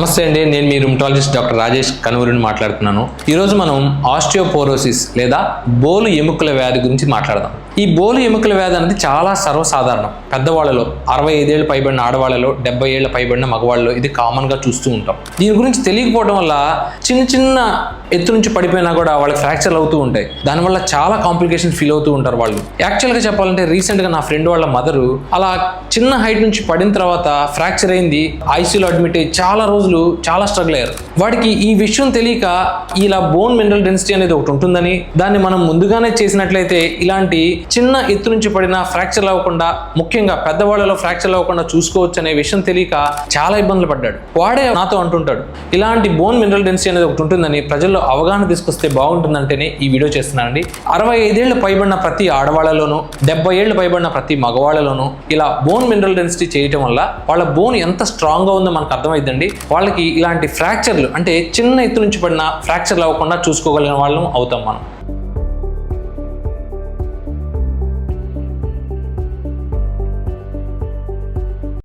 నమస్తే అండి నేను మీ రుమటాలజిస్ట్ డాక్టర్ రాజేష్ కనువరిని మాట్లాడుతున్నాను. ఈరోజు మనం ఆస్టియోపోరోసిస్ లేదా బోలు ఎముకల వ్యాధి గురించి మాట్లాడదాం. ఈ బోలు ఎముకల వ్యాధి అనేది చాలా సర్వసాధారణం. పెద్దవాళ్ళలో అరవై ఐదేళ్ళు పైబడిన ఆడవాళ్ళలో డెబ్బై ఏళ్ళ పైబడిన మగవాళ్ళలో ఇది కామన్గా చూస్తూ ఉంటాం. దీని గురించి తెలియకపోవడం వల్ల చిన్న చిన్న ఎత్తు నుంచి పడిపోయినా కూడా వాళ్ళకి ఫ్రాక్చర్లు అవుతూ ఉంటాయి. దానివల్ల చాలా కాంప్లికేషన్ ఫీల్ అవుతూ ఉంటారు వాళ్ళు. యాక్చువల్గా చెప్పాలంటే రీసెంట్గా నా ఫ్రెండ్ వాళ్ళ మదరు అలా చిన్న హైట్ నుంచి పడిన తర్వాత ఫ్రాక్చర్ అయింది. ఐసీయూలో అడ్మిట్ అయ్యి చాలా రోజులు చాలా స్ట్రగుల్ అయ్యారు. వాడికి ఈ విషయం తెలియక ఇలా బోన్ మినరల్ డెన్సిటీ అనేది ఒకటి ఉంటుందని దాన్ని మనం ముందుగానే చేసినట్లయితే ఇలాంటి చిన్న ఎత్తు నుంచి పడిన ఫ్రాక్చర్ అవ్వకుండా ముఖ్యంగా పెద్దవాళ్ళలో ఫ్రాక్చర్ అవ్వకుండా చూసుకోవచ్చు అనే విషయం తెలియక చాలా ఇబ్బందులు పడ్డాడు. వాడే నాతో అంటుంటాడు ఇలాంటి బోన్ మినరల్ డెన్సిటీ అనేది ఒకటి ఉంటుందని ప్రజల్లో అవగాహన తీసుకొస్తే బాగుంటుందంటేనే ఈ వీడియో చేస్తున్నానండి. అరవై ఐదేళ్ళు పైబడిన ప్రతి ఆడవాళ్ళలోనూ డెబ్బై ఏళ్ళు పైబడిన ప్రతి మగవాళ్ళలోనూ ఇలా బోన్ మినరల్ డెన్సిటీ చేయటం వల్ల వాళ్ళ బోన్ ఎంత స్ట్రాంగ్గా ఉందో మనకు అర్థమైందండి వాళ్ళకి ఇలాంటి ఫ్రాక్చర్లు అంటే చిన్న ఎత్తు నుంచి పడిన ఫ్రాక్చర్లు అవ్వకుండా చూసుకోగలిగిన వాళ్ళం అవుతాం మనం.